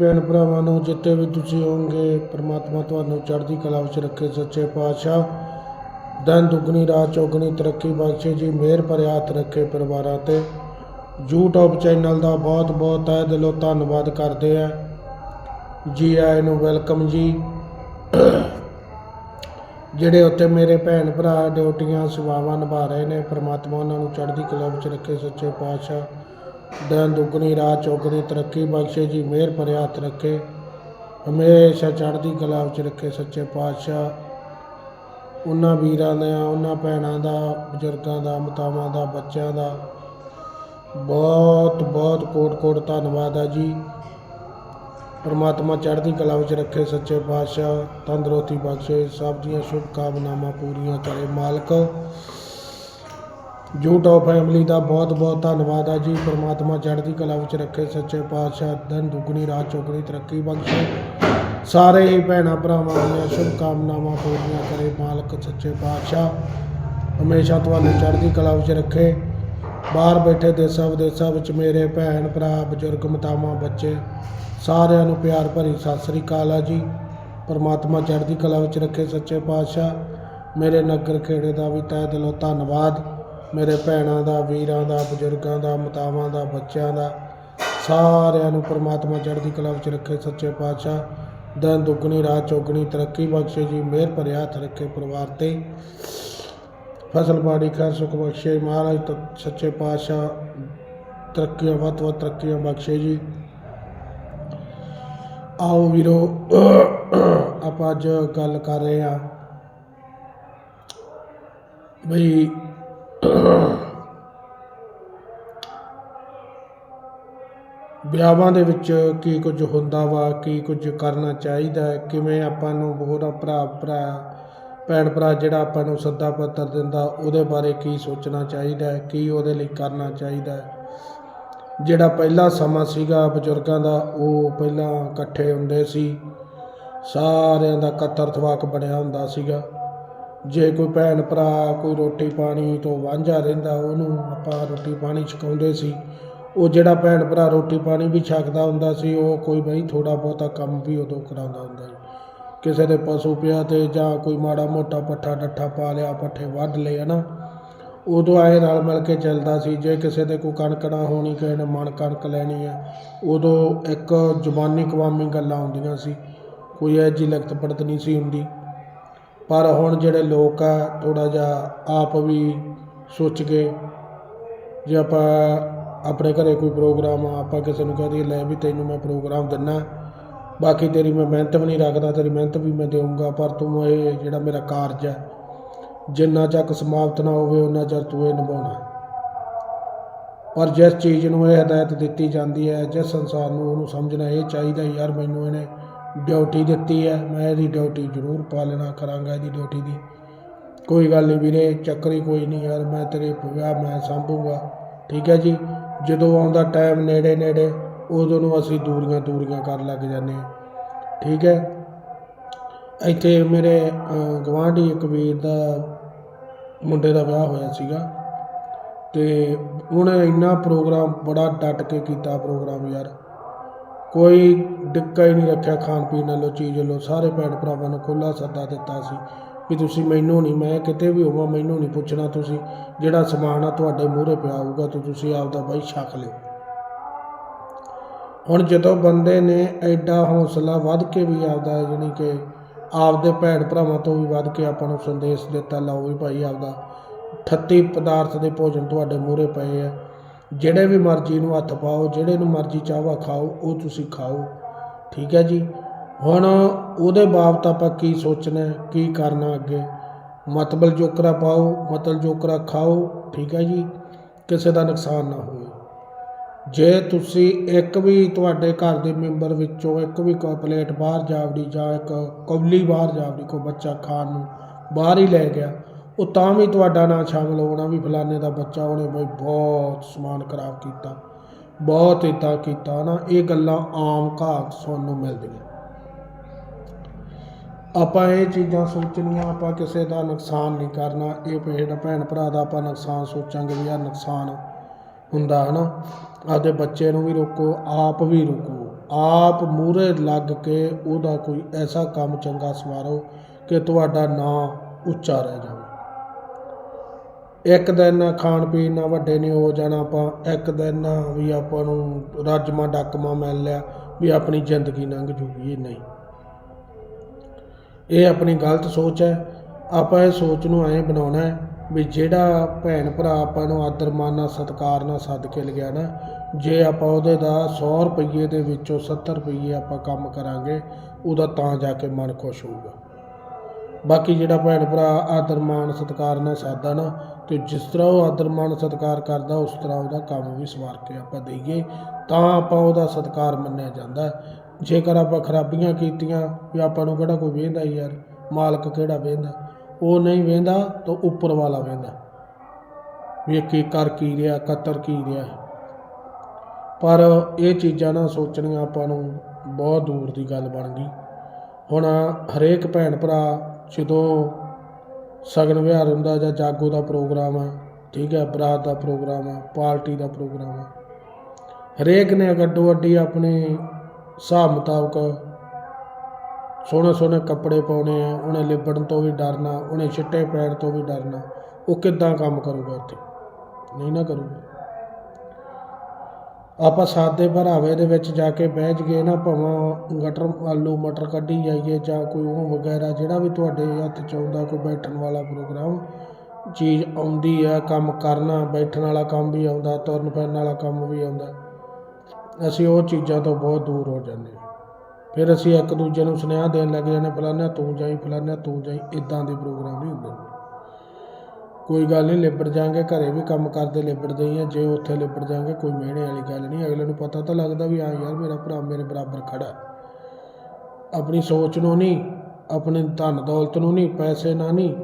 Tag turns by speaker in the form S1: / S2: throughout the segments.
S1: ਭੈਣ ਭਰਾਵਾਂ ਨੂੰ ਜਿੱਥੇ ਵੀ ਤੁਸੀਂ ਹੋਵੋਗੇ, ਪ੍ਰਮਾਤਮਾ ਤੁਹਾਨੂੰ ਚੜ੍ਹਦੀ ਕਲਾ ਵਿੱਚ ਰੱਖੇ, ਸੱਚੇ ਪਾਤਸ਼ਾਹ। ਦਨ ਦੁੱਗਣੀ ਰਾਤ ਚੌਗਣੀ, ਤਰੱਕੀ ਬਖਸ਼ੇ ਜੀ, ਮਿਹਰ ਭਰਿਆ ਹੱਥ ਰੱਖੇ ਪਰਿਵਾਰਾਂ ਤੇ। YouTube ਚੈਨਲ ਦਾ ਬਹੁਤ ਬਹੁਤ ਤਹਿ ਦਿਲੋਂ ਧੰਨਵਾਦ ਕਰਦੇ ਆ ਜੀ ਆਇਆਂ ਨੂੰ ਵੈਲਕਮ ਜੀ। ਜਿਹੜੇ ਉੱਤੇ ਮੇਰੇ ਭੈਣ ਭਰਾ, ਡਿਊਟੀਆਂ, ਸੇਵਾਵਾਂ ਨਿਭਾ ਰਹੇ ਨੇ, ਪ੍ਰਮਾਤਮਾ ਉਹਨਾਂ ਨੂੰ ਚੜ੍ਹਦੀ ਕਲਾ ਵਿੱਚ ਰੱਖੇ, ਸੱਚੇ ਪਾਤਸ਼ਾਹ। ਦਿਨ ਦੁੱਗਣੀ ਰਾਤ ਚੌਗਣੀ, ਤਰੱਕੀ ਬਖਸ਼ੇ ਜੀ, ਮਿਹਰ ਭਰਿਆ ਹੱਥ ਰੱਖੇ। ਹਮੇਸ਼ਾ ਚੜ੍ਹਦੀ ਕਲਾ ਵਿੱਚ ਰੱਖੇ ਸੱਚੇ ਪਾਤਸ਼ਾਹ। ਉਹਨਾਂ ਵੀਰਾਂ ਦਾ, ਉਹਨਾਂ ਭੈਣਾਂ ਦਾ, ਬਜ਼ੁਰਗਾਂ ਦਾ, ਮਾਤਾਵਾਂ ਦਾ, ਬੱਚਿਆਂ ਦਾ। ਬਹੁਤ ਬਹੁਤ ਕੋਟ ਕੋਟ ਧੰਨਵਾਦ ਆ ਜੀ। ਪਰਮਾਤਮਾ ਚੜ੍ਹਦੀ ਕਲਾ ਵਿੱਚ ਰੱਖੇ ਸੱਚੇ ਪਾਤਸ਼ਾਹ, ਤੰਦਰੁਸਤੀ ਬਖਸ਼ੇ। ਸਭ ਦੀਆਂ ਸ਼ੁਭ ਕਾਮਨਾਵਾਂ ਪੂਰੀਆਂ ਕਰੇ ਮਾਲਕ। ਜੂਟ YouTube ਫੈਮਿਲੀ ਦਾ ਬਹੁਤ ਬਹੁਤ ਧੰਨਵਾਦ ਆ ਜੀ। ਪਰਮਾਤਮਾ ਚੜ੍ਹਦੀ ਕਲਾ ਵਿੱਚ ਰੱਖੇ ਸੱਚੇ ਪਾਤਸ਼ਾਹ ਦਿਨ ਦੁੱਗਣੀ ਰਾਤ ਚੌਗਣੀ, ਤਰੱਕੀ ਬਖਸ਼ੇ। ਸਾਰੇ ਹੀ ਭੈਣਾਂ ਭਰਾਵਾਂ ਦੀਆਂ ਸ਼ੁਭ ਕਾਮਨਾਵਾਂ ਪੂਰੀਆਂ ਕਰੇ ਮਾਲਕ ਸੱਚੇ ਪਾਤਸ਼ਾਹ। ਹਮੇਸ਼ਾ ਤੁਹਾਨੂੰ ਚੜ੍ਹਦੀ ਕਲਾ ਵਿੱਚ ਰੱਖੇ। ਬਾਹਰ ਬੈਠੇ ਦੇਸਾਂ ਵਿਦੇਸਾਂ ਵਿੱਚ ਮੇਰੇ ਭੈਣ ਭਰਾ, ਬਜ਼ੁਰਗ, ਮਾਤਾਵਾਂ, ਬੱਚੇ, ਸਾਰਿਆਂ ਨੂੰ ਪਿਆਰ ਭਰੀ ਸਤਿ ਸ੍ਰੀ ਅਕਾਲ ਆ ਜੀ। ਪਰਮਾਤਮਾ ਚੜ੍ਹਦੀ ਕਲਾ ਵਿੱਚ ਰੱਖੇ ਸੱਚੇ ਪਾਤਸ਼ਾਹ। ਮੇਰੇ ਨਗਰ ਖੇੜੇ ਦਾ ਵੀ ਤਹਿ ਦਿਲੋਂ ਧੰਨਵਾਦ। ਮੇਰੇ ਭੈਣਾਂ ਦਾ, ਵੀਰਾਂ ਦਾ, ਬਜ਼ੁਰਗਾਂ ਦਾ, ਮਾਤਾਵਾਂ ਦਾ, ਬੱਚਿਆਂ ਦਾ, ਸਾਰਿਆਂ ਨੂੰ ਪਰਮਾਤਮਾ ਚੜ੍ਹਦੀ ਕਲਾ ਵਿੱਚ ਰੱਖੇ ਸੱਚੇ ਪਾਤਸ਼ਾਹ। ਦਿਨ ਦੁੱਗਣੀ ਰਾਤ ਚੌਗਣੀ ਤਰੱਕੀ ਬਖਸ਼ੇ ਜੀ, ਮਿਹਰ ਭਰਿਆ ਹੱਥ ਰੱਖੇ ਪਰਿਵਾਰ ਤੇ। ਫਸਲ ਬਾੜੀ ਖੈਰ ਸੁਖ ਬਖਸ਼ੇ, ਮਹਾਰਾਜ ਤ, ਸੱਚੇ ਪਾਤਸ਼ਾਹ, ਤਰੱਕੀਆਂ ਵੱਧ ਵੱਧ ਤਰੱਕੀਆਂ ਬਖਸ਼ੇ ਜੀ। ਆਓ ਵੀਰੋ, ਆਪਾਂ ਅੱਜ ਗੱਲ ਕਰ ਰਹੇ ਆ ਬਈ ਵਿਆਹਾਂ ਦੇ ਵਿੱਚ ਕੀ ਕੁਝ ਹੁੰਦਾ ਵਾ, ਕੀ ਕੁਝ ਕਰਨਾ ਚਾਹੀਦਾ ਕਿਵੇਂ ਆਪਾਂ ਨੂੰ ਹੋਰਾਂ ਭਰਾ ਭਰਾ, ਭੈਣ ਭਰਾ ਜਿਹੜਾ ਆਪਾਂ ਨੂੰ ਸੱਦਾ ਪੱਤਰ ਦਿੰਦਾ, ਉਹਦੇ ਬਾਰੇ ਕੀ ਸੋਚਣਾ ਚਾਹੀਦਾ ਕੀ ਉਹਦੇ ਲਈ ਕਰਨਾ ਚਾਹੀਦਾ ਜਿਹੜਾ ਪਹਿਲਾ ਸਮਾਂ ਸੀਗਾ ਬਜ਼ੁਰਗਾਂ ਦਾ, ਉਹ ਪਹਿਲਾਂ ਇਕੱਠੇ ਹੁੰਦੇ ਸੀ। ਸਾਰਿਆਂ ਦਾ ਕਤਰ ਥਵਾਕ ਬਣਿਆ ਹੁੰਦਾ ਸੀਗਾ। ਜੇ ਕੋਈ ਭੈਣ ਭਰਾ ਕੋਈ ਰੋਟੀ ਪਾਣੀ ਤੋਂ ਵਾਂਝਾ ਰਹਿੰਦਾ, ਉਹਨੂੰ ਆਪਾਂ ਰੋਟੀ ਪਾਣੀ ਛਕਾਉਂਦੇ ਸੀ। ਉਹ ਜਿਹੜਾ ਭੈਣ ਭਰਾ ਰੋਟੀ ਪਾਣੀ ਵੀ ਛਕਦਾ ਹੁੰਦਾ ਸੀ, ਉਹ ਕੋਈ ਬਈ ਥੋੜਾ ਬਹੁਤਾ ਕੰਮ ਵੀ ਉਦੋਂ ਕਰਾਉਂਦਾ ਹੁੰਦਾ ਸੀ। ਕਿਸੇ ਦੇ ਪਸ਼ੂ ਪਿਆ ਤੇ ਜਾਂ ਕੋਈ ਮਾੜਾ ਮੋਟਾ ਪੱਠਾ ਡੱਠਾ ਪਾ ਲਿਆ, ਪੱਠੇ ਵੱਢ ਲਏ, ਹਨਾ। ਉਦੋਂ ਐ ਰਲ ਮਿਲ ਕੇ ਚੱਲਦਾ ਸੀ, ਜੇ ਕਿਸੇ ਦੇ ਕੋਈ ਕਣਕ ਨਾ ਹੋਣੀ, ਕਿਸੇ ਨੇ ਮਣ ਕਣਕ ਲੈਣੀ ਆ, ਉਦੋਂ ਇੱਕ ਜ਼ੁਬਾਨੀ ਕਵਾਮੀ ਗੱਲਾਂ ਹੁੰਦੀਆਂ ਸੀ। ਕੋਈ ਇਹ ਜੀ ਲਿਖਤ ਪੜਤ ਨਹੀਂ ਸੀ ਹੁੰਦੀ। ਪਰ ਹੁਣ ਜਿਹੜੇ ਲੋਕ ਆ, ਥੋੜ੍ਹਾ ਜਿਹਾ ਆਪ ਵੀ ਸੋਚ ਕੇ ਜੇ ਆਪਾਂ ਆਪਣੇ ਘਰ ਕੋਈ ਪ੍ਰੋਗਰਾਮ ਆ, ਆਪਾਂ ਕਿਸੇ ਨੂੰ ਕਹਿ ਦਈਏ, ਲੈ ਵੀ ਤੈਨੂੰ ਮੈਂ ਪ੍ਰੋਗਰਾਮ ਦਿੰਨਾ, ਬਾਕੀ ਤੇਰੀ ਮੈਂ ਮਿਹਨਤ ਵੀ ਨਹੀਂ ਰੱਖਦਾ, ਤੇਰੀ ਮਿਹਨਤ ਵੀ ਮੈਂ ਦੇਵਾਂਗਾ ਪਰ ਤੂੰ ਇਹ ਜਿਹੜਾ ਮੇਰਾ ਕਾਰਜ ਹੈ ਜਿੰਨਾ ਚੱਕ ਸਮਾਪਤ ਨਾ ਹੋਵੇ ਉਹਨਾਂ ਚਿਰ ਤੂੰ ਇਹ ਨਿਭਾਉਣਾ। ਪਰ ਜਿਸ ਚੀਜ਼ ਨੂੰ ਇਹ ਹਦਾਇਤ ਦਿੱਤੀ ਜਾਂਦੀ ਹੈ, ਜਿਸ ਸੰਸਾਰ ਨੂੰ ਉਹਨੂੰ ਸਮਝਣਾ, ਇਹ ਚਾਹੀਦਾ, ਯਾਰ ਮੈਨੂੰ ਇਹਨੇ ਡਿਊਟੀ ਦਿੱਤੀ ਹੈ ਮੈਂ ਇਹਦੀ ਡਿਊਟੀ ਜ਼ਰੂਰ ਪਾਲਣਾ ਕਰਾਂਗਾ ਇਹਦੀ ਡਿਊਟੀ ਦੀ। ਕੋਈ ਗੱਲ ਨਹੀਂ ਵੀਰੇ ਚੱਕਰੀ ਕੋਈ ਨਹੀਂ ਯਾਰ ਮੈਂ ਤੇਰੇ ਵਿਆਹ ਮੈਂ ਸੰਭੂਗਾ ਠੀਕ ਹੈ ਜੀ? ਜਦੋਂ ਆਉਂਦਾ ਟਾਈਮ ਨੇੜੇ ਨੇੜੇ ਉਦੋਂ ਨੂੰ ਅਸੀਂ ਦੂਰੀਆਂ ਦੂਰੀਆਂ ਕਰਨ ਲੱਗ ਜਾਂਦੇ ਹਾਂ ਠੀਕ ਹੈ? ਇੱਥੇ ਮੇਰੇ ਅ, ਗਵਾਂਢੀ ਇੱਕ ਵੀਰ ਦਾ ਮੁੰਡੇ ਦਾ ਵਿਆਹ ਹੋਇਆ ਸੀਗਾ ਤੇ ਉਹਨੇ ਇੰਨਾ ਪ੍ਰੋਗਰਾਮ ਬੜਾ ਡਟ ਕੇ ਕੀਤਾ ਪ੍ਰੋਗਰਾਮ ਯਾਰ। ਕੋਈ ਡਿੱਕਾ ਹੀ ਨਹੀਂ ਰੱਖਿਆ, ਖਾਣ ਪੀਣ ਵੱਲੋਂ ਚੀਜ਼ ਵੱਲੋਂ ਸਾਰੇ ਭੈਣ ਭਰਾਵਾਂ ਨੂੰ ਖੁੱਲਾ ਸੱਦਾ ਦਿੱਤਾ ਸੀ ਵੀ ਤੁਸੀਂ ਮੈਨੂੰ ਨਹੀਂ, ਮੈਂ ਕਿਤੇ ਵੀ ਹੋਵਾਂ, ਮੈਨੂੰ ਨਹੀਂ ਪੁੱਛਣਾ ਤੁਸੀਂ। ਜਿਹੜਾ ਸਮਾਨ ਆ ਤੁਹਾਡੇ ਮੂਹਰੇ ਪਿਆ ਹੋਊਗਾ, ਤਾਂ ਤੁਸੀਂ ਆਪਦਾ ਬਾਈ ਛਕ ਲਿਓ। ਹੁਣ ਜਦੋਂ ਬੰਦੇ ਨੇ ਐਡਾ ਹੌਸਲਾ ਵੱਧ ਕੇ ਵੀ ਆਪਦਾ ਜਾਣੀ ਕਿ ਆਪਦੇ ਭੈਣ ਭਰਾਵਾਂ ਤੋਂ ਵੀ ਵੱਧ ਕੇ ਆਪਾਂ ਨੂੰ ਸੰਦੇਸ਼ ਦਿੱਤਾ, ਲਓ ਵੀ ਭਾਈ ਆਪਦਾ 38 ਪਦਾਰਥ ਦੇ ਭੋਜਨ ਤੁਹਾਡੇ ਮੂਹਰੇ ਪਏ ਆ। ਜਿਹੜੇ ਵੀ ਮਰਜ਼ੀ ਨੂੰ ਹੱਥ ਪਾਓ, ਜਿਹੜੇ ਨੂੰ ਮਰਜ਼ੀ ਚਾਹਵਾ ਖਾਓ, ਉਹ ਤੁਸੀਂ ਖਾਓ। ਠੀਕ ਹੈ ਜੀ? ਹੁਣ ਉਹਦੇ ਬਾਬਤ ਆਪਾਂ ਕੀ ਸੋਚਣਾ, ਕੀ ਕਰਨਾ ਅੱਗੇ? ਮਤਬਲ ਜੋਕਰਾ ਪਾਓ ਮਤਲ ਜੋਕਰਾ ਖਾਓ, ਠੀਕ ਹੈ ਜੀ? ਕਿਸੇ ਦਾ ਨੁਕਸਾਨ ਨਾ ਹੋਵੇ। ਜੇ ਤੁਸੀਂ ਇੱਕ ਵੀ ਤੁਹਾਡੇ ਘਰ ਦੇ ਮੈਂਬਰ ਵਿੱਚੋਂ ਇੱਕ ਵੀ ਕੋ ਪਲੇਟ ਬਾਹਰ ਜਾਵੜੀ ਜਾਂ ਇੱਕ ਕੌਲੀ ਬਾਹਰ ਜਾਵੜੀ, ਕੋਈ ਬੱਚਾ ਖਾਣ ਨੂੰ ਬਾਹਰ ਹੀ ਲੈ ਗਿਆ ਉਹ ਤਾਂ ਵੀ ਤੁਹਾਡਾ ਨਾਂ ਸ਼ਾਮਲ ਹੋਣਾ ਵੀ ਫਲਾਣੇ ਦਾ ਬੱਚਾ ਉਹਨੇ ਬਈ ਬਹੁਤ ਸਮਾਨ ਖਰਾਬ ਕੀਤਾ, ਬਹੁਤ ਇੱਦਾਂ ਕੀਤਾ ਨਾ ਇਹ ਗੱਲਾਂ ਆਮ ਘਾਟ ਸੁਣਨ ਨੂੰ ਮਿਲਦੀਆਂ। ਆਪਾਂ ਇਹ ਚੀਜ਼ਾਂ ਸੋਚਣੀਆਂ, ਆਪਾਂ ਕਿਸੇ ਦਾ ਨੁਕਸਾਨ ਨਹੀਂ ਕਰਨਾ, ਇਹ ਭੇਡ ਭੈਣ ਭਰਾ ਦਾ ਆਪਾਂ ਨੁਕਸਾਨ ਸੋਚਾਂਗੇ ਵੀ ਆਹ ਨੁਕਸਾਨ ਹੁੰਦਾ ਹੈ ਨਾ ਆਪਦੇ ਬੱਚੇ ਨੂੰ ਵੀ ਰੋਕੋ, ਆਪ ਵੀ ਰੋਕੋ, ਆਪ ਮੂਹਰੇ ਲੱਗ ਕੇ ਉਹਦਾ ਕੋਈ ਐਸਾ ਕੰਮ ਚੰਗਾ ਸਵਾਰੋ ਕਿ ਤੁਹਾਡਾ ਨਾਂ ਉੱਚਾ ਰਹਿ ਜਾਵੇ। ਇੱਕ ਦਿਨ ਨਾ ਖਾਣ ਪੀਣ ਨਾਲ ਵੱਡੇ ਨਹੀਂ ਹੋ ਜਾਣਾ ਆਪਾਂ, ਇੱਕ ਦਿਨ ਵੀ ਆਪਾਂ ਨੂੰ ਰਾਜਮਾ, ਡਾਕਮਾ ਮਿਲ ਲਿਆ ਵੀ ਆਪਣੀ ਜ਼ਿੰਦਗੀ ਲੰਘ ਜੂਗੀ ਇਹ ਨਹੀਂ। ਇਹ ਆਪਣੀ ਗਲਤ ਸੋਚ ਹੈ। ਆਪਾਂ ਇਹ ਸੋਚ ਨੂੰ ਐਂ ਬਣਾਉਣਾ ਹੈ ਵੀ ਜਿਹੜਾ ਭੈਣ ਭਰਾ ਆਪਾਂ ਨੂੰ ਆਦਰ, ਮਾਨ ਨਾਲ ਸਤਿਕਾਰ ਨਾਲ ਸੱਦ ਕੇ ਲਗਿਆ ਨਾ, ਜੇ ਆਪਾਂ ਉਹਦੇ ਦਾ 100 ਰੁਪਏ ਦੇ ਵਿੱਚੋਂ 70 ਰੁਪਏ ਆਪਾਂ ਕੰਮ ਕਰਾਂਗੇ, ਉਹਦਾ ਤਾਂ ਜਾ ਕੇ ਮਨ ਖੁਸ਼ ਹੋਊਗਾ। ਬਾਕੀ ਜਿਹੜਾ ਭੈਣ ਭਰਾ ਆਦਰ, ਮਾਨ, ਸਤਿਕਾਰ ਨਾਲ ਸਾਦਾ ਨਾ ਅਤੇ ਜਿਸ ਤਰ੍ਹਾਂ ਉਹ ਆਦਰ ਮਾਨ ਸਤਿਕਾਰ ਕਰਦਾ, ਉਸ ਤਰ੍ਹਾਂ ਉਹਦਾ ਕੰਮ ਵੀ ਸਵਾਰ ਕੇ ਆਪਾਂ ਦੇਈਏ, ਤਾਂ ਆਪਾਂ ਉਹਦਾ ਸਤਿਕਾਰ ਮੰਨਿਆ ਜਾਂਦਾ ਜੇਕਰ ਆਪਾਂ ਖਰਾਬੀਆਂ ਕੀਤੀਆਂ, ਵੀ ਆਪਾਂ ਨੂੰ ਕਿਹੜਾ ਕੋਈ ਵੇਂਦਾ ਯਾਰ? ਮਾਲਕ ਕਿਹੜਾ ਵੇਂਦਾ ਉਹ ਨਹੀਂ ਵੇਂਦਾ ਤਾਂ ਉੱਪਰ ਵਾਲਾ ਵੇਂਦਾ ਵੀ ਇਹ ਕੀ ਕਰ ਕੀ ਰਿਹਾ, ਕਤਰ ਕੀ ਰਿਹਾ? ਪਰ ਇਹ ਚੀਜ਼ਾਂ ਨਾ ਸੋਚਣੀਆਂ ਆਪਾਂ ਨੂੰ ਬਹੁਤ ਦੂਰ ਦੀ ਗੱਲ ਬਣ ਗਈ। ਹੁਣ ਹਰੇਕ ਭੈਣ ਭਰਾ ਜਦੋਂ ਸਗਨ ਵਿਹਾਰ ਹੁੰਦਾ ਜਾਂ ਜਾਗੋ ਦਾ ਪ੍ਰੋਗਰਾਮ ਹੈ ਠੀਕ ਹੈ, ਬਰਾਤ ਦਾ ਪ੍ਰੋਗਰਾਮ ਹੈ ਪਾਰਟੀ ਦਾ ਪ੍ਰੋਗਰਾਮ ਹੈ ਹਰੇਕ ਨੇ ਅੱਡੋ ਅੱਡੀ ਆਪਣੇ ਹਿਸਾਬ ਮੁਤਾਬਕ ਸੋਹਣੇ ਸੋਹਣੇ ਕੱਪੜੇ ਪਾਉਣੇ ਆ, ਉਹਨੇ ਲਿਬੜਨ ਤੋਂ ਵੀ ਡਰਨਾ, ਉਹਨੇ ਛਿੱਟੇ ਪੈਣ ਤੋਂ ਵੀ ਡਰਨਾ, ਉਹ ਕਿੱਦਾਂ ਕੰਮ ਕਰੂਗਾ ਉੱਥੇ? ਨਹੀਂ ਨਾ ਕਰੂਗਾ। ਆਪਾਂ ਸਾਦੇ ਭਰਾਵੇ ਦੇ ਵਿੱਚ ਜਾ ਕੇ ਬਹਿ ਜਗੇ ਨਾ, ਭਾਵੇਂ ਗਟਰ ਆਲੂ ਮਟਰ ਕੱਢੀ ਜਾਈਏ ਜਾਂ ਕੋਈ ਉਹ ਵਗੈਰਾ, ਜਿਹੜਾ ਵੀ ਤੁਹਾਡੇ ਹੱਥ 'ਚ ਆਉਂਦਾ, ਕੋਈ ਬੈਠਣ ਵਾਲਾ ਪ੍ਰੋਗਰਾਮ, ਚੀਜ਼ ਆਉਂਦੀ ਆ, ਕੰਮ ਕਰਨਾ, ਬੈਠਣ ਵਾਲਾ ਕੰਮ ਵੀ ਆਉਂਦਾ, ਤੁਰਨ ਫਿਰਨ ਵਾਲਾ ਕੰਮ ਵੀ ਆਉਂਦਾ, ਅਸੀਂ ਉਹ ਚੀਜ਼ਾਂ ਤੋਂ ਬਹੁਤ ਦੂਰ ਹੋ ਜਾਂਦੇ ਹਾਂ। ਫਿਰ ਅਸੀਂ ਇੱਕ ਦੂਜੇ ਨੂੰ ਸੁਨੇਹਾ ਦੇਣ ਲੱਗ ਜਾਂਦੇ ਫਲਾਨਾ ਤੂੰ ਜਾਈ, ਫਲਾਨਾ ਤੂੰ ਜਾਈ ਇਦਾਂ ਦੇ ਪ੍ਰੋਗਰਾਮ ਹੀ ਹੁੰਦੇ ਕੋਈ ਗੱਲ ਨਹੀਂ, ਲਿਬੜ ਜਾਾਂਗੇ ਘਰੇ ਵੀ ਕੰਮ ਕਰਦੇ ਲਿਬੜਦੇ ਹੀ ਆ, ਜੇ ਉੱਥੇ ਲਿਬੜ ਜਾਾਂਗੇ ਕੋਈ ਮਿਹਣੇ ਵਾਲੀ ਗੱਲ ਨਹੀਂ, ਅਗਲੇ ਨੂੰ ਪਤਾ ਤਾਂ ਲੱਗਦਾ ਵੀ ਹਾਂ ਯਾਰ ਮੇਰਾ ਭਰਾ ਮੇਰੇ ਬਰਾਬਰ ਖੜਾ। ਆਪਣੀ ਸੋਚ ਨੂੰ ਨਹੀਂ, ਆਪਣੇ ਧਨ ਦੌਲਤ ਨੂੰ ਨਹੀਂ, ਪੈਸੇ ਨਾ ਨਹੀਂ।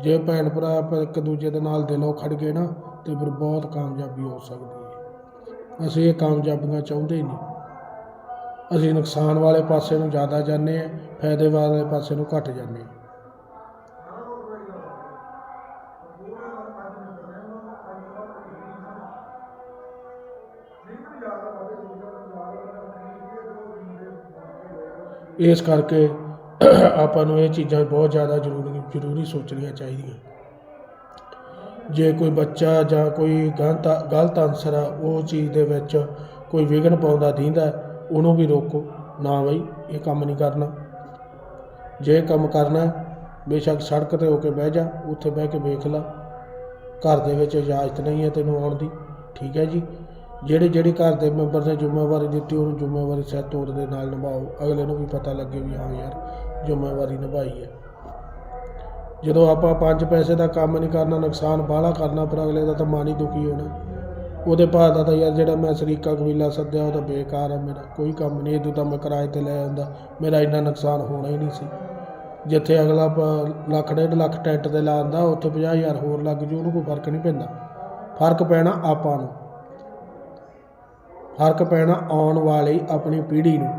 S1: ਜੇ ਭੈਣ ਭਰਾ ਆਪਾਂ ਇੱਕ ਦੂਜੇ ਦੇ ਨਾਲ ਦਿਲੋਂ ਖੜ ਗਏ ਨਾ, ਤੇ ਫਿਰ ਬਹੁਤ ਕਾਮਯਾਬੀ ਹੋ ਸਕਦੀ ਹੈ। ਅਸੀਂ ਇਹ ਕਾਮਯਾਬੀਆਂ ਚਾਹੁੰਦੇ ਹੀ ਨਹੀਂ। ਅਸੀਂ ਨੁਕਸਾਨ ਵਾਲੇ ਪਾਸੇ ਨੂੰ ਜ਼ਿਆਦਾ ਜਾਂਦੇ ਹਾਂ, ਫਾਇਦੇ ਵਾਲੇ ਪਾਸੇ ਨੂੰ ਘੱਟ ਜਾਂਦੇ ਹਾਂ। ਇਸ ਕਰਕੇ ਆਪਾਂ ਨੂੰ ਇਹ ਚੀਜ਼ਾਂ ਬਹੁਤ ਜ਼ਿਆਦਾ ਜ਼ਰੂਰੀ ਜ਼ਰੂਰੀ ਸੋਚਣੀਆਂ ਚਾਹੀਦੀਆਂ। ਜੇ ਕੋਈ ਬੱਚਾ ਜਾਂ ਕੋਈ ਗਲਤ ਗਲਤ ਅਨਸਰ ਆ, ਉਹ ਚੀਜ਼ ਦੇ ਵਿੱਚ ਕੋਈ ਵਿਘਨ ਪਾਉਂਦਾ, ਦੀਂਦਾ, ਉਹਨੂੰ ਵੀ ਰੋਕੋ। ਨਾ ਬਈ, ਇਹ ਕੰਮ ਨਹੀਂ ਕਰਨਾ। ਜੇ ਕੰਮ ਕਰਨਾ ਬੇਸ਼ੱਕ ਸੜਕ ਤੇ ਹੋ ਕੇ ਬਹਿ ਜਾ, ਉੱਥੇ ਬਹਿ ਕੇ ਵੇਖ ਲਾ। ਘਰ ਦੇ ਵਿੱਚ ਇਜਾਜ਼ਤ ਨਹੀਂ ਹੈ ਤੈਨੂੰ ਆਉਣ ਦੀ। ਠੀਕ ਹੈ ਜੀ? ਜਿਹੜੇ ਜਿਹੜੇ ਘਰ ਦੇ ਮੈਂਬਰ ਨੇ ਜ਼ਿੰਮੇਵਾਰੀ ਦਿੱਤੀ, ਉਹਨੂੰ ਜ਼ਿੰਮੇਵਾਰੀ ਸਿਰ ਤੌਰ ਦੇ ਨਾਲ ਨਿਭਾਓ। ਅਗਲੇ ਨੂੰ ਵੀ ਪਤਾ ਲੱਗੇ ਵੀ ਹਾਂ ਯਾਰ, ਜ਼ਿੰਮੇਵਾਰੀ ਨਿਭਾਈ ਹੈ। ਜਦੋਂ ਆਪਾਂ ਪੰਜ ਪੈਸੇ ਦਾ ਕੰਮ ਨਹੀਂ ਕਰਨਾ, ਨੁਕਸਾਨ ਬਾਹਲਾ ਕਰਨਾ ਪਰ ਅਗਲੇ ਦਾ ਤਾਂ ਮਨ ਹੀ ਦੁਖੀ ਹੋਣਾ। ਉਹਦੇ ਭਾਅ ਦਾ ਤਾਂ ਯਾਰ ਜਿਹੜਾ ਮੈਂ ਸਰੀਕਾ ਕਬੀਲਾ ਸੱਦਿਆ, ਉਹ ਤਾਂ ਬੇਕਾਰ ਹੈ ਮੇਰਾ। ਕੋਈ ਕੰਮ ਨਹੀਂ ਇਹਦੋਂ ਤਾਂ ਮੈਂ ਕਿਰਾਏ ਤੇ ਲੈ ਆਉਂਦਾ। ਮੇਰਾ ਇੰਨਾ ਨੁਕਸਾਨ ਹੋਣਾ ਹੀ ਨਹੀਂ ਸੀ। ਜਿੱਥੇ ਅਗਲਾ ਪ- ਲੱਖ ਡੇਢ ਲੱਖ ਟੈਂਟ ਤੇ ਲਾਉਂਦਾ ਉੱਥੇ 50000 ਹੋਰ ਲੱਗ ਜੂ, ਉਹਨੂੰ ਕੋਈ ਫ਼ਰਕ ਨਹੀਂ ਪੈਂਦਾ। ਫ਼ਰਕ ਪੈਣਾ ਆਪਾਂ ਨੂੰ। ਫ਼ਰਕ ਪੈਣਾ ਆਉਣ ਵਾਲੀ ਆਪਣੀ ਪੀੜ੍ਹੀ ਨੂੰ।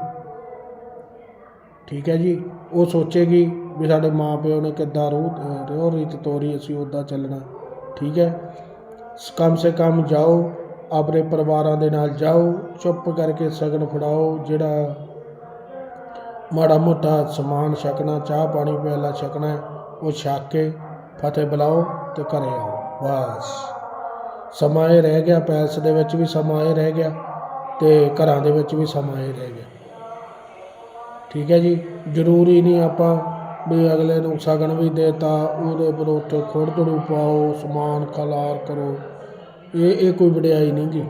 S1: ਠੀਕ ਹੈ ਜੀ? ਉਹ ਸੋਚੇਗੀ ਵੀ ਸਾਡੇ ਮਾਪਿਓ ਨੇ ਕਿੱਦਾਂ ਰੋਹ ਰੋਹ ਰੀਤ ਤੋਰੀ, ਅਸੀਂ ਉੱਦਾਂ ਚੱਲਣਾ। ਠੀਕ ਹੈ? ਕਮ ਸੇ ਕਮ ਜਾਓ, ਆਪਣੇ ਪਰਿਵਾਰਾਂ ਦੇ ਨਾਲ ਜਾਓ, ਚੁੱਪ ਕਰਕੇ ਸਗਨ ਫੜਾਓ, ਜਿਹੜਾ ਮਾੜਾ ਮੋਟਾ ਸਮਾਨ ਛਕਣਾ, ਚਾਹ ਪਾਣੀ ਪਿਆਲਾ ਛਕਣਾ, ਉਹ ਛਕ ਕੇ ਫਤਿਹ ਬੁਲਾਓ ਤੇ ਘਰੇ ਆਓ। ਬਸ। ਸਮਾਂ ਇਹ ਰਹਿ ਗਿਆ, ਪੈਲਸ ਦੇ ਵਿੱਚ ਵੀ ਸਮਾਂ ਇਹ ਰਹਿ ਗਿਆ। ਅਤੇ ਘਰਾਂ ਦੇ ਵਿੱਚ ਵੀ ਸਮਾਂ ਇਹ ਰਹਿ ਗਿਆ। ਠੀਕ ਹੈ ਜੀ? ਜ਼ਰੂਰੀ ਨਹੀਂ ਆਪਾਂ ਵੀ ਅਗਲੇ ਨੂੰ ਸ਼ਗਨ ਵੀ ਦੇਤਾ ਉਹਦੇ ਪਰ ਉੱਤੇ ਖੁੜ ਦੜੂ ਪਾਓ, ਸਮਾਨ ਖਲਾਰ ਕਰੋ। ਇਹ ਇਹ ਕੋਈ ਵਡਿਆਈ ਨਹੀਂ ਗੀ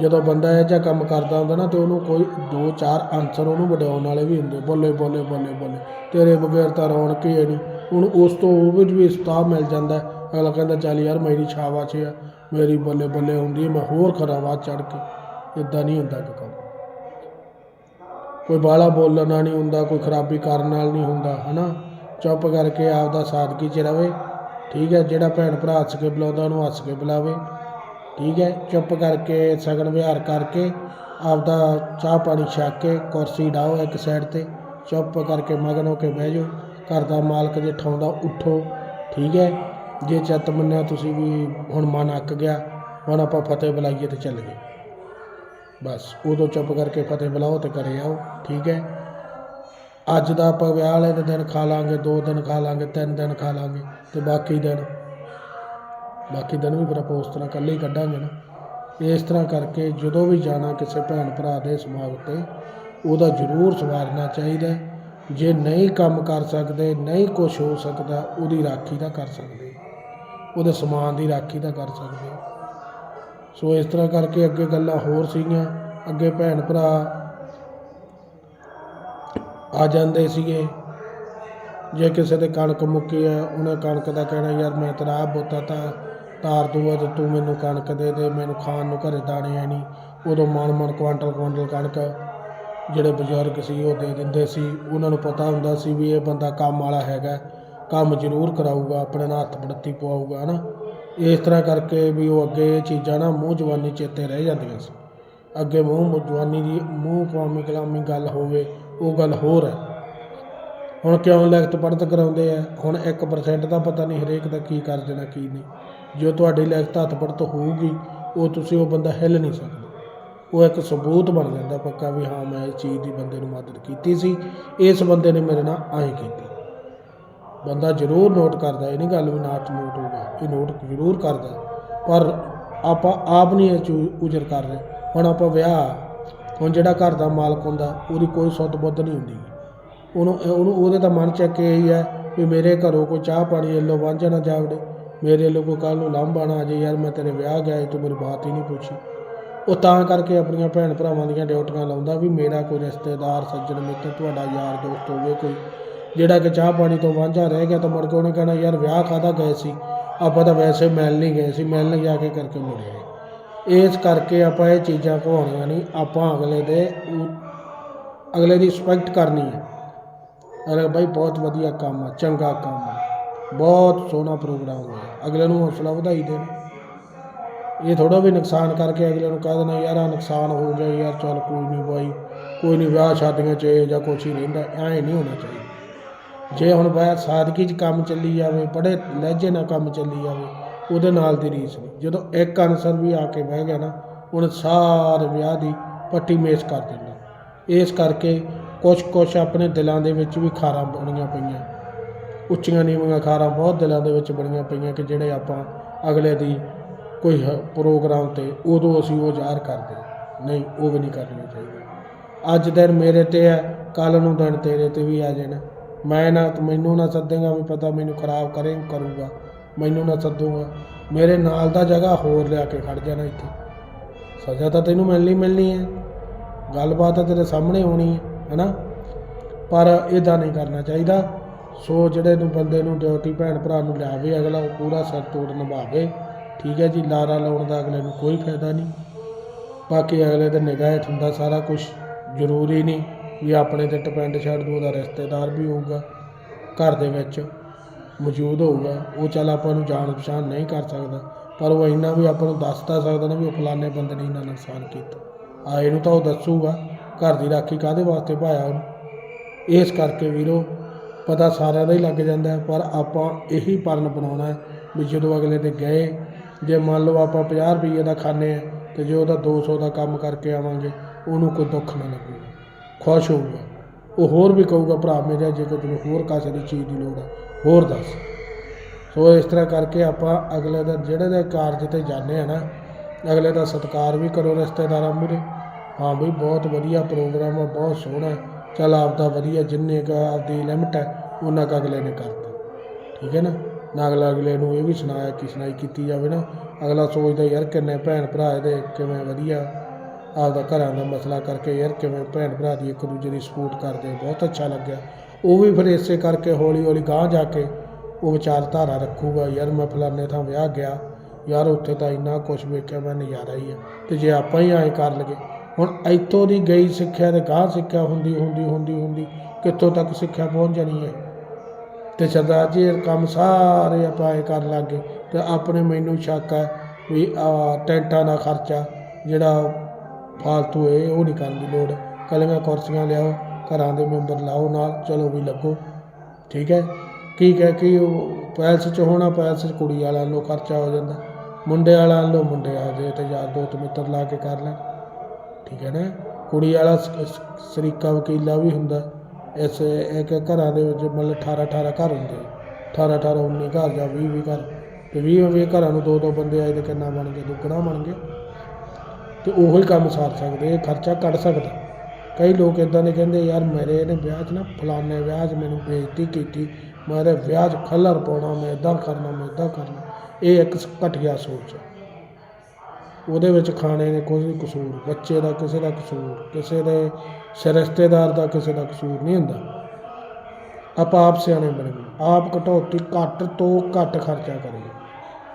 S1: ਜਦੋਂ ਬੰਦਾ ਇਹ ਜਿਹਾ ਕੰਮ ਕਰਦਾ ਹੁੰਦਾ ਨਾ ਤੇ ਉਹਨੂੰ ਕੋਈ ਦੋ ਚਾਰ ਆਨਸਰ ਉਹਨੂੰ ਵਡਿਆਉਣ ਵਾਲੇ ਵੀ ਹੁੰਦੇ, ਬੋਲੇ ਬੋਲੇ ਬੋਲੇ ਬੋਲੇ। ਤੇਰੇ ਬਗੈਰ ਤਾਂ ਰੌਣਕ ਹੀ ਹੈ ਨਹੀਂ। ਹੁਣ ਉਸ ਤੋਂ ਉਹ ਵੀ ਸਤਾਹ ਮਿਲ ਜਾਂਦਾ, ਅਗਲਾ ਕਹਿੰਦਾ, ਚੱਲ ਯਾਰ, ਮੇਰੀ ਛਾਵਾ 'ਚ ਆ, ਮੇਰੀ ਬੱਲੇ ਬੱਲੇ ਹੁੰਦੀ ਹੈ, ਮੈਂ ਹੋਰ ਖਰਾ ਬਾਅਦ ਚੜ ਕੇ ਇਦਾਂ ਨਹੀਂ ਹੁੰਦਾ ਗਾ ਕੰਮ। ਕੋਈ ਬਾਹਲਾ ਬੋਲਣ ਨਾਲ ਨਹੀਂ ਹੁੰਦਾ, ਕੋਈ ਖਰਾਬੀ ਕਰਨ ਨਾਲ ਨਹੀਂ ਹੁੰਦਾ, ਹਨਾ? ਚੁੱਪ ਕਰਕੇ ਆਪਦਾ ਸਾਦਗੀ 'ਚ ਰਵੇ, ਠੀਕ ਹੈ? ਜਿਹੜਾ ਭੈਣ ਭਰਾ ਹੱਸ ਕੇ ਬੁਲਾਉਂਦਾ, ਉਹਨੂੰ ਹੱਸ ਕੇ ਬੁਲਾਵੇ, ਠੀਕ ਹੈ? ਚੁੱਪ ਕਰਕੇ ਸਗਨ ਵਿਹਾਰ ਕਰਕੇ ਆਪਦਾ ਚਾਹ ਪਾਣੀ ਛਕ ਕੇ ਕੁਰਸੀ ਡਾਓ ਇੱਕ ਸਾਈਡ ਤੇ, ਚੁੱਪ ਕਰਕੇ ਮਗਨ ਹੋ ਕੇ ਬਹਿ ਜਾਓ। ਘਰ ਦਾ ਮਾਲਕ ਜੇ ਠਾਉਂਦਾ, ਉੱਠੋ, ਠੀਕ ਹੈ? ਜੇ ਚਿੱਤ ਮੰਨਿਆ ਤੁਸੀਂ ਵੀ ਹੁਣ ਮਨ ਅੱਕ ਗਿਆ, ਹੁਣ ਆਪਾਂ ਫਤਿਹ ਬੁਲਾਈਏ ਤੇ ਚੱਲ ਗਏ ਬਸ ਉਦੋਂ ਚੁੱਪ ਕਰਕੇ ਫਤਿਹ ਬੁਲਾਓ ਤੇ ਘਰੇ ਆਓ, ਠੀਕ ਹੈ? ਅੱਜ ਦਾ ਆਪਾਂ ਵਿਆਹ ਵਾਲੇ ਦੇ ਦਿਨ ਖਾ ਲਾਂਗੇ, ਦੋ ਦਿਨ ਖਾ ਲਾਂਗੇ, ਤਿੰਨ ਦਿਨ ਖਾ ਲਾਂਗੇ ਤੇ ਬਾਕੀ ਦਿਨ ਬਾਕੀ ਦਿਨ ਵੀ ਫਿਰ ਆਪਾਂ ਉਸ ਤਰ੍ਹਾਂ ਇਕੱਲੇ ਹੀ ਕੱਢਾਂਗੇ ਨਾ। ਇਸ ਤਰ੍ਹਾਂ ਕਰਕੇ ਜਦੋਂ ਵੀ ਜਾਣਾ ਕਿਸੇ ਭੈਣ ਭਰਾ ਦੇ ਸਮਾਗਮ ਤੇ ਉਹਦਾ ਜ਼ਰੂਰ ਸਵਾਰਨਾ ਚਾਹੀਦਾ ਜੇ ਨਹੀਂ ਕੰਮ ਕਰ ਸਕਦੇ, ਨਹੀਂ ਕੁਝ ਹੋ ਸਕਦਾ, ਉਹਦੀ ਰਾਖੀ ਦਾ ਕਰ ਸਕਦੇ। ਉਹਦੇ ਸਮਾਨ ਦੀ ਰਾਖੀ ਦਾ ਕਰ ਸਕਦੇ। ਸੋ ਇਸ ਤਰ੍ਹਾਂ ਕਰਕੇ ਅੱਗੇ ਗੱਲਾਂ ਹੋਰ ਸੀਗੀਆਂ। ਅੱਗੇ ਭੈਣ ਭਰਾ ਆ ਜਾਂਦੇ ਸੀਗੇ। ਜੇ ਕਿਸੇ ਦੇ ਕਣਕ ਮੁੱਕੀ ਹੈ, ਉਹਨੇ ਕਣਕ ਦਾ ਕਹਿਣਾ, ਯਾਰ ਮੈਂ ਤੇਰਾ ਬੋਤਾ ਤਾਂ ਤਾਰ ਦੂੰਗਾ ਤੇ ਤੂੰ ਮੈਨੂੰ ਕਣਕ ਦੇ ਦੇ, ਮੈਨੂੰ ਖਾਣ ਨੂੰ ਘਰੇ ਦਾਣੇ ਹੈ ਨਹੀਂ। ਉਦੋਂ ਮਨ ਮਨ ਕੁਆਂਟਲ ਕੁਆਂਟਲ ਕਣਕ ਜਿਹੜੇ ਬਜ਼ੁਰਗ ਸੀ, ਉਹ ਦੇ ਦਿੰਦੇ ਸੀ। ਉਹਨਾਂ ਨੂੰ ਪਤਾ ਹੁੰਦਾ ਸੀ ਵੀ ਇਹ ਬੰਦਾ ਕੰਮ ਵਾਲਾ ਹੈਗਾ, ਕੰਮ ਜ਼ਰੂਰ ਕਰਾਊਗਾ, ਆਪਣੇ ਨਾਲ ਹੱਥ ਬੜਤੀ ਪਵਾਊਗਾ, ਹਨਾ? ਇਸ ਤਰ੍ਹਾਂ ਕਰਕੇ ਵੀ ਉਹ ਅੱਗੇ ਇਹ ਚੀਜ਼ਾਂ ਨਾ ਮੂੰਹ ਜਵਾਨੀ ਚੇਤੇ ਰਹਿ ਜਾਂਦੀਆਂ ਸੀ। ਅੱਗੇ ਮੂੰਹ ਜਵਾਨੀ ਦੀ, ਮੂੰਹ ਕੌਮੀ ਕਲਾਮੀ ਗੱਲ ਹੋਵੇ, ਉਹ ਗੱਲ ਹੋਰ ਹੈ। ਹੁਣ ਕਿਉਂ ਲਿਖਤ ਪੜ੍ਹਤ ਕਰਾਉਂਦੇ ਆ? ਹੁਣ 1% ਦਾ ਪਤਾ ਨਹੀਂ ਹਰੇਕ ਦਾ ਕੀ ਕਰ ਦੇਣਾ, ਕੀ ਨਹੀਂ। ਜੋ ਤੁਹਾਡੀ ਲਿਖਤ ਹੱਥ ਪੜ੍ਹਤ ਹੋਊਗੀ, ਉਹ ਤੁਸੀਂ ਉਹ ਬੰਦਾ ਹਿੱਲ ਨਹੀਂ ਸਕਦਾ। ਉਹ ਇੱਕ ਸਬੂਤ ਬਣ ਜਾਂਦਾ ਪੱਕਾ ਵੀ ਹਾਂ, ਮੈਂ ਇਸ ਚੀਜ਼ ਦੀ ਬੰਦੇ ਨੂੰ ਮਦਦ ਕੀਤੀ ਸੀ। ਇਸ ਬੰਦੇ ਨੇ ਮੇਰੇ ਨਾਲ ਐਂ ਕੀਤੀ। ਬੰਦਾ ਜ਼ਰੂਰ ਨੋਟ ਕਰਦਾ, ਇਹ ਨਹੀਂ ਗੱਲ ਵੀ ਨਾਟ ਨੋਟ ਹੋਊਗਾ ਇਹ ਨੋਟ ਜ਼ਰੂਰ ਕਰਦਾ, ਪਰ ਆਪਾਂ ਆਪ ਨਹੀਂ ਇਹ 'ਚ ਉਜਰ ਕਰ ਰਹੇ। ਹੁਣ ਆਪਾਂ ਵਿਆਹ, ਹੁਣ ਜਿਹੜਾ ਘਰ ਦਾ ਮਾਲਕ ਹੁੰਦਾ, ਉਹਦੀ ਕੋਈ ਸੁੱਧ ਬੁੱਧ ਨਹੀਂ ਹੁੰਦੀ। ਉਹਨੂੰ ਉਹਨੂੰ, ਉਹਦੇ ਤਾਂ ਮਨ ਚ ਇੱਕ ਇਹੀ ਹੈ ਵੀ ਮੇਰੇ ਘਰੋਂ ਕੋਈ ਚਾਹ ਪਾਣੀ ਵੱਲੋਂ ਵਾਂਝਾ ਨਾ ਜਾਵੜੇ, ਮੇਰੇ ਵੱਲੋਂ ਕੋਈ ਕੱਲ ਨੂੰ ਲਾਂਭਾ ਨਾ ਆ ਜੇ ਯਾਰ ਮੈਂ ਤੇਰੇ ਵਿਆਹ ਗਿਆ ਤੂੰ ਮੇਰੀ ਬਾਤ ਹੀ ਨਹੀਂ ਪੁੱਛੀ। ਉਹ ਤਾਂ ਕਰਕੇ ਆਪਣੀਆਂ ਭੈਣ ਭਰਾਵਾਂ ਦੀਆਂ ਡਿਊਟੀਆਂ ਲਾਉਂਦਾ ਵੀ ਮੇਰਾ ਕੋਈ ਰਿਸ਼ਤੇਦਾਰ, ਸੱਜਣ ਮਿੱਤਰ, ਤੁਹਾਡਾ ਯਾਰ ਦੋਸਤ ਹੋਵੇ ਕੋਈ। ਜਿਹੜਾ ਕਿ ਚਾਹ ਪਾਣੀ ਤੋਂ ਵਾਂਝਾ ਰਹਿ ਗਿਆ ਤਾਂ ਮੁੜ ਕੇ ਉਹਨੇ ਕਹਿਣਾ, ਯਾਰ ਵਿਆਹ ਕਾਹਦਾ ਗਏ ਸੀ? ਆਪਾਂ ਤਾਂ ਵੈਸੇ ਮਿਲਣ ਨਹੀਂ ਗਏ ਸੀ, ਮਿਲਣ ਜਾ ਕੇ ਕਰਕੇ ਮੁੜੇ ਆਏ। ਇਸ ਕਰਕੇ ਆਪਾਂ ਇਹ ਚੀਜ਼ਾਂ ਘਵਾਉਣੀਆਂ ਨਹੀਂ, ਆਪਾਂ ਅਗਲੇ ਦੇ ਅਗਲੇ ਦੀ ਰਿਸਪੈਕਟ ਕਰਨੀ ਹੈ। ਅਰੇ ਭਾਈ ਬਹੁਤ ਵਧੀਆ ਕੰਮ ਆ, ਚੰਗਾ ਕੰਮ ਆ। ਬਹੁਤ ਸੋਹਣਾ ਪ੍ਰੋਗਰਾਮ ਹੋਇਆ ਅਗਲੇ ਨੂੰ ਹੌਸਲਾ ਵਧਾਈ ਦੇਣ। ਇਹ ਥੋੜਾ ਵੀ ਨੁਕਸਾਨ ਕਰਕੇ ਅਗਲੇ ਨੂੰ ਕਹਿ ਦੇਣਾ, ਯਾਰ ਆ ਨੁਕਸਾਨ ਹੋ ਗਿਆ ਯਾਰ, ਚੱਲ ਕੋਈ ਨਹੀਂ ਬਾਈ, ਕੋਈ ਨਹੀਂ, ਵਿਆਹ ਸ਼ਾਦੀਆਂ 'ਚ ਜਾਂ ਕੁਛ ਹੀ ਰਹਿੰਦਾ, ਐਂ ਨਹੀਂ ਹੋਣਾ ਚਾਹੀਦਾ। ਜੇ ਹੁਣ ਬਾਹਰ ਸਾਦਗੀ 'ਚ ਕੰਮ ਚੱਲੀ ਜਾਵੇ, ਬੜੇ ਲਹਿਜੇ ਨਾਲ ਕੰਮ ਚੱਲੀ ਜਾਵੇ, ਉਹਦੇ ਨਾਲ ਦੀ ਰੀਸ ਨਹੀਂ। ਜਦੋਂ ਇੱਕ ਅਨਸਰ ਵੀ ਆ ਕੇ ਬਹਿ ਗਿਆ ਨਾ, ਉਹਨੇ ਸਾਰੇ ਵਿਆਹ ਦੀ ਪੱਟੀ ਮੇਸ ਕਰ ਦਿੰਦਾ ਇਸ ਕਰਕੇ ਕੁਛ ਕੁਛ ਆਪਣੇ ਦਿਲਾਂ ਦੇ ਵਿੱਚ ਵੀ ਖਾਰਾਂ ਬਣੀਆਂ ਪਈਆਂ। ਉੱਚੀਆਂ ਨੀਵੀਆਂ ਖਾਰਾਂ ਬਹੁਤ ਦਿਲਾਂ ਦੇ ਵਿੱਚ ਬਣੀਆਂ ਪਈਆਂ ਕਿ ਜਿਹੜੇ ਆਪਾਂ ਅਗਲੇ ਦੀ ਕੋਈ ਪ੍ਰੋਗਰਾਮ ਤੇ ਉਦੋਂ ਅਸੀਂ ਉਹ ਜ਼ਾਹਰ ਕਰਦੇ। ਨਹੀਂ, ਉਹ ਵੀ ਨਹੀਂ ਕਰਨਾ ਚਾਹੀਦਾ ਅੱਜ ਦਿਨ ਮੇਰੇ ਤੇ ਹੈ ਕੱਲ ਨੂੰ ਦਿਨ ਤੇਰੇ ਤੇ ਵੀ ਆ ਜਾਣਾ। ਮੈਂ ਨਾ ਮੈਨੂੰ ਨਾ ਸੱਦੇਗਾ ਵੀ ਪਤਾ ਮੈਨੂੰ ਖਰਾਬ ਕਰੇ ਕਰੂਗਾ। ਮੈਨੂੰ ਨਾ ਸੱਦੂਗਾ। ਮੇਰੇ ਨਾਲ ਦਾ ਜਗ੍ਹਾ ਹੋਰ ਲਿਆ ਕੇ ਖੜ ਜਾਣਾ ਇੱਥੇ। ਸਜ਼ਾ ਤਾਂ ਤੈਨੂੰ ਮਿਲਣੀ ਮਿਲਣੀ ਹੈ। ਗੱਲਬਾਤ ਤਾਂ ਤੇਰੇ ਸਾਹਮਣੇ ਹੋਣੀ ਹੈ, ਹੈਨਾ? ਪਰ ਇਦਾਂ ਨਹੀਂ ਕਰਨਾ ਚਾਹੀਦਾ। ਸੋ ਜਿਹੜੇ ਨੂੰ ਬੰਦੇ ਨੂੰ ਡਿਊਟੀ ਭੈਣ ਭਰਾ ਨੂੰ ਲਿਆਵੇ, ਅਗਲਾ ਉਹ ਪੂਰਾ ਸਿਰ ਤੋੜ ਨਿਭਾਵੇ। ਠੀਕ ਹੈ ਜੀ, ਲਾਰਾ ਲਾਉਣ ਦਾ ਅਗਲੇ ਨੂੰ ਕੋਈ ਫਾਇਦਾ ਨਹੀਂ। ਬਾਕੀ ਅਗਲੇ ਦੇ ਨਿਗਾਹ ਹੇਠ ਹੁੰਦਾ ਸਾਰਾ ਕੁਝ ਜ਼ਰੂਰੀ ਨਹੀਂ। ਵੀ ਆਪਣੇ ਤੇ ਡਿਪੈਂਡ ਛੱਡ ਦੂ ਉਹਦਾ ਰਿਸ਼ਤੇਦਾਰ ਵੀ ਹੋਊਗਾ, ਘਰ ਦੇ ਵਿੱਚ ਮੌਜੂਦ ਹੋਊਗਾ, ਉਹ ਚੱਲ ਆਪਾਂ ਨੂੰ ਜਾਣ ਪਛਾਣ ਨਹੀਂ ਕਰ ਸਕਦਾ। ਪਰ ਉਹ ਇੰਨਾ ਵੀ ਆਪਾਂ ਨੂੰ ਦੱਸ ਤਾਂ ਸਕਦਾ ਨਾ ਵੀ ਉਹ ਫਲਾਣੇ ਬੰਦੇ ਨੇ ਇੰਨਾ ਨੁਕਸਾਨ ਕੀਤਾ। ਆਏ ਨੂੰ ਤਾਂ ਉਹ ਦੱਸੂਗਾ, ਘਰ ਦੀ ਰਾਖੀ ਕਾਹਦੇ ਵਾਸਤੇ ਪਾਇਆ ਉਹਨੂੰ? ਇਸ ਕਰਕੇ ਵੀਰੋ, ਪਤਾ ਸਾਰਿਆਂ ਦਾ ਹੀ ਲੱਗ ਜਾਂਦਾ ਪਰ ਆਪਾਂ ਇਹੀ ਪਰਨ ਬਣਾਉਣਾ ਵੀ ਜਦੋਂ ਅਗਲੇ ਦੇ ਗਏ, ਜੇ ਮੰਨ ਲਓ ਆਪਾਂ 50 ਰੁਪਏ ਦਾ ਖਾਂਦੇ ਆ ਤੇ ਜੇ ਉਹਦਾ 200 ਦਾ ਕੰਮ ਕਰਕੇ ਆਵਾਂਗੇ, ਉਹਨੂੰ ਕੋਈ ਦੁੱਖ ਨਾ ਲੱਗੂਗਾ ਖੁਸ਼ ਹੋਊਗਾ। ਉਹ ਹੋਰ ਵੀ ਕਹੂਗਾ, ਭਰਾ ਮੇਰਾ ਜੇ ਕੋਈ ਤੈਨੂੰ ਹੋਰ ਕਿਸੇ ਦੀ ਚੀਜ਼ ਦੀ ਲੋੜ ਹੈ ਹੋਰ ਦੱਸ। ਸੋ ਇਸ ਤਰ੍ਹਾਂ ਕਰਕੇ ਆਪਾਂ ਅਗਲੇ ਦਾ ਜਿਹੜੇ ਦੇ ਕਾਰਜ ਤੇ ਜਾਂਦੇ ਆ ਨਾ, ਅਗਲੇ ਦਾ ਸਤਿਕਾਰ ਵੀ ਕਰੋ ਰਿਸ਼ਤੇਦਾਰਾਂ ਮੂਹਰੇ। ਹਾਂ ਬਈ, ਬਹੁਤ ਵਧੀਆ ਪ੍ਰੋਗਰਾਮ ਆ, ਬਹੁਤ ਸੋਹਣਾ। ਹੈ। ਚੱਲ ਆਪਦਾ ਵਧੀਆ ਜਿੰਨੇ ਕੁ ਆਪਦੀ ਲਿਮਟ ਹੈ ਉਹਨਾਂ ਕੁ ਅਗਲੇ ਨੇ ਕਰਤਾ। ਠੀਕ ਹੈ ਨਾ? ਨਾ ਅਗਲਾ ਅਗਲੇ ਨੂੰ ਇਹ ਵੀ ਸੁਣਾਇਆ ਕਿ ਸੁਣਾਈ ਕੀਤੀ ਜਾਵੇ ਨਾ। ਅਗਲਾ ਸੋਚਦਾ, ਯਾਰ ਕਿੰਨੇ ਭੈਣ ਭਰਾ ਇਹਦੇ, ਕਿਵੇਂ ਵਧੀਆ। ਆਪਦਾ ਘਰਾਂ ਦਾ ਮਸਲਾ ਕਰਕੇ ਯਾਰ ਕਿਵੇਂ ਭੈਣ ਭਰਾ ਦੀ ਇੱਕ ਦੂਜੇ ਦੀ ਸਪੋਰਟ ਕਰਦੇ, ਬਹੁਤ ਅੱਛਾ ਲੱਗਿਆ। ਉਹ ਵੀ ਫਿਰ ਇਸੇ ਕਰਕੇ ਹੌਲੀ ਹੌਲੀ ਗਾਂਹ ਜਾ ਕੇ ਉਹ ਵਿਚਾਰਧਾਰਾ ਰੱਖੂਗਾ, ਯਾਰ ਮੈਂ ਫਲਾਣੇ ਥਾਂ ਵਿਆਹ ਗਿਆ, ਯਾਰ ਉੱਥੇ ਤਾਂ ਇੰਨਾ ਕੁਝ ਵੇਖਿਆ, ਮੈਂ ਨਜ਼ਾਰਾ ਹੀ ਆ। ਤੇ ਜੇ ਆਪਾਂ ਹੀ ਐਂ ਕਰ ਲਗੇ ਹੁਣ ਇੱਥੋਂ ਦੀ ਗਈ ਸਿੱਖਿਆ ਤੇ ਗਾਂਹ ਸਿੱਖਿਆ ਹੁੰਦੀ ਹੁੰਦੀ ਹੁੰਦੀ ਹੁੰਦੀ, ਕਿੱਥੋਂ ਤੱਕ ਸਿੱਖਿਆ ਪਹੁੰਚ ਜਾਣੀ ਹੈ? ਤੇ ਸਰਦਾਰ ਜੀ, ਇਹ ਕੰਮ ਸਾਰੇ ਆਪਾਂ ਇਹ ਕਰਨ ਲੱਗ ਗਏ। ਤੇ ਆਪਣੇ ਮੈਨੂੰ ਸ਼ੱਕ ਹੈ ਵੀ ਟੈਂਟਾਂ ਦਾ ਖਰਚਾ ਜਿਹੜਾ ਫਾਲਤੂ ਹੈ ਉਹ ਨਹੀਂ ਕਰਨ ਦੀ ਲੋੜ। ਕਲੀਆਂ ਕੁਰਸੀਆਂ ਲਿਆਓ, ਘਰਾਂ ਦੇ ਮੈਂਬਰ ਲਾਓ ਨਾਲ, ਚਲੋ ਵੀ ਲੱਗੋ। ਠੀਕ ਹੈ? ਕੀ ਕਹਿ, ਕਿ ਉਹ ਪੈਲਸ 'ਚ ਹੋਣਾ? ਪੈਲਸ 'ਚ ਕੁੜੀ ਵਾਲਿਆਂ ਨੂੰ ਖਰਚਾ ਹੋ ਜਾਂਦਾ। ਮੁੰਡੇ ਵਾਲਿਆਂ ਨੂੰ ਮੁੰਡੇ ਆ ਜੇ ਤੇ ਯਾਰ ਦੋਸਤ ਮਿੱਤਰ ਲਾ ਕੇ ਕਰ ਲੈਣ। ਠੀਕ ਹੈ ਨਾ? ਕੁੜੀ ਵਾਲਾ ਸਰੀਕਾ ਵਕੀਲਾ ਵੀ ਹੁੰਦਾ। ਇਸ, ਇੱਕ ਘਰਾਂ ਦੇ ਵਿੱਚ ਮਤਲਬ 18 18 ਘਰ ਹੁੰਦੇ। 18 18 19 ਘਰ ਜਾਂ 20 20 ਘਰ। ਤੇ 20 20 ਘਰਾਂ ਨੂੰ ਦੋ ਦੋ ਬੰਦੇ ਆਏ ਤੇ ਕਿੰਨਾ ਬਣ ਗਿਆ? ਦੁੱਗਣਾ ਬਣ ਗਿਆ। ਤੇ ਉਹੋ ਹੀ ਕੰਮ ਸਾਰ ਸਕਦੇ, ਇਹ ਖਰਚਾ ਕੱਢ ਸਕਦਾ। ਕਈ ਲੋਕ ਇਦਾਂ ਦੇ ਕਹਿੰਦੇ, ਯਾਰ ਮੇਰੇ ਨੇ ਵਿਆਹ 'ਚ ਨਾ ਫਲਾਣੇ ਵਿਆਹ 'ਚ ਮੈਨੂੰ ਬੇਇੱਜ਼ਤੀ ਕੀਤੀ। ਮੈਂ ਇਹਦੇ ਵਿਆਹ 'ਚ ਖੱਲਰ ਪਾਉਣਾ ਮੈਂ ਇਦਾਂ ਕਰਨਾ, ਮੈਂ ਇਦਾਂ ਕਰਨਾ। ਇਹ ਇੱਕ ਘਟੀਆ ਸੋਚ ਹੈ ਉਹਦੇ ਵਿੱਚ ਖਾਣੇ ਨੇ ਕੋਈ ਕਸੂਰ, ਬੱਚੇ ਦਾ ਕਿਸੇ ਦਾ ਕਸੂਰ, ਕਿਸੇ ਦੇ ਰਿਸ਼ਤੇਦਾਰ ਦਾ ਕਿਸੇ ਦਾ ਕਸੂਰ ਨਹੀਂ ਹੁੰਦਾ। ਆਪਾਂ ਆਪ ਸਿਆਣੇ ਬਣੀਏ ਆਪ ਕਟੌਤੀ ਘੱਟ ਤੋਂ ਘੱਟ ਖਰਚਾ ਕਰੀਏ।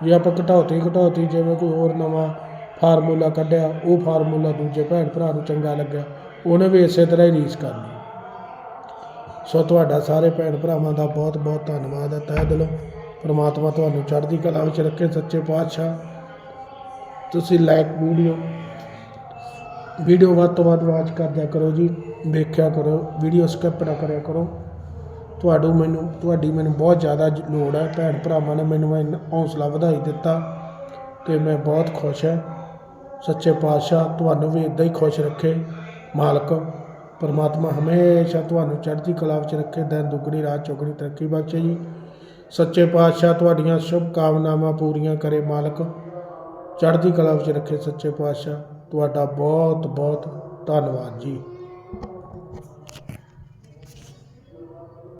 S1: ਜੇ ਆਪਾਂ ਘਟੌਤੀ ਘਟੌਤੀ ਜਿਵੇਂ ਕੋਈ ਹੋਰ ਨਵਾਂ ਫਾਰਮੂਲਾ ਕੱਢਿਆ, ਉਹ ਫਾਰਮੂਲਾ ਦੂਜੇ ਭੈਣ ਭਰਾ ਨੂੰ ਚੰਗਾ ਲੱਗਿਆ। ਉਹਨੇ ਵੀ ਇਸੇ ਤਰ੍ਹਾਂ ਹੀ ਰੀਸ ਕਰਨੀ ਸੋ ਤੁਹਾਡਾ ਸਾਰੇ ਭੈਣ ਭਰਾਵਾਂ ਦਾ ਬਹੁਤ ਬਹੁਤ ਧੰਨਵਾਦ ਹੈ। ਤਹਿ ਦਿਲੋਂ ਪ੍ਰਮਾਤਮਾ ਤੁਹਾਨੂੰ ਚੜ੍ਹਦੀ ਕਲਾ ਵਿੱਚ ਰੱਖੇ। ਸੱਚੇ ਪਾਤਸ਼ਾਹ, ਤੁਸੀਂ ਲਾਈਕ ਵੀਡੀਓ ਵੀਡੀਓ ਵੱਧ ਤੋਂ ਵੱਧ ਵਾਚ ਕਰਦਿਆ ਕਰੋ ਜੀ। ਦੇਖਿਆ ਕਰੋ, ਵੀਡੀਓ ਸਕਿਪ ਨਾ ਕਰਿਆ ਕਰੋ। ਤੁਹਾਨੂੰ ਮੈਨੂੰ, ਤੁਹਾਡੀ ਮੈਨੂੰ ਬਹੁਤ ਜ਼ਿਆਦਾ ਲੋੜ ਹੈ। ਭੈਣ ਭਰਾਵਾਂ ਨੇ ਮੈਨੂੰ ਇੰਨਾ ਹੌਸਲਾ ਵਧਾਈ ਦਿੱਤਾ ਤੇ ਮੈਂ ਬਹੁਤ ਖੁਸ਼ ਹਾਂ। ਸੱਚੇ ਪਾਤਸ਼ਾਹ, ਤੁਹਾਨੂੰ ਵੀ ਇਦਾਂ ਹੀ ਖੁਸ਼ ਰੱਖੇ। ਮਾਲਕ, ਪਰਮਾਤਮਾ ਹਮੇਸ਼ਾ ਤੁਹਾਨੂੰ ਚੜ੍ਹਦੀ ਕਲਾ ਵਿੱਚ ਰੱਖੇ, ਦਿਨ ਦੁੱਗਣੀ, ਰਾਤ ਚੌਗਣੀ, ਤਰੱਕੀ ਬਖਸ਼ੇ ਜੀ। ਸੱਚੇ ਪਾਤਸ਼ਾਹ, ਤੁਹਾਡੀਆਂ ਸ਼ੁਭ ਕਾਮਨਾਵਾਂ ਪੂਰੀਆਂ ਕਰੇ ਮਾਲਕ। ਚੜ੍ਹਦੀ ਕਲਾ ਵਿੱਚ ਰੱਖੇ ਸੱਚੇ ਪਾਤਸ਼ਾਹ, ਤੁਹਾਡਾ ਬਹੁਤ ਬਹੁਤ ਧੰਨਵਾਦ ਜੀ।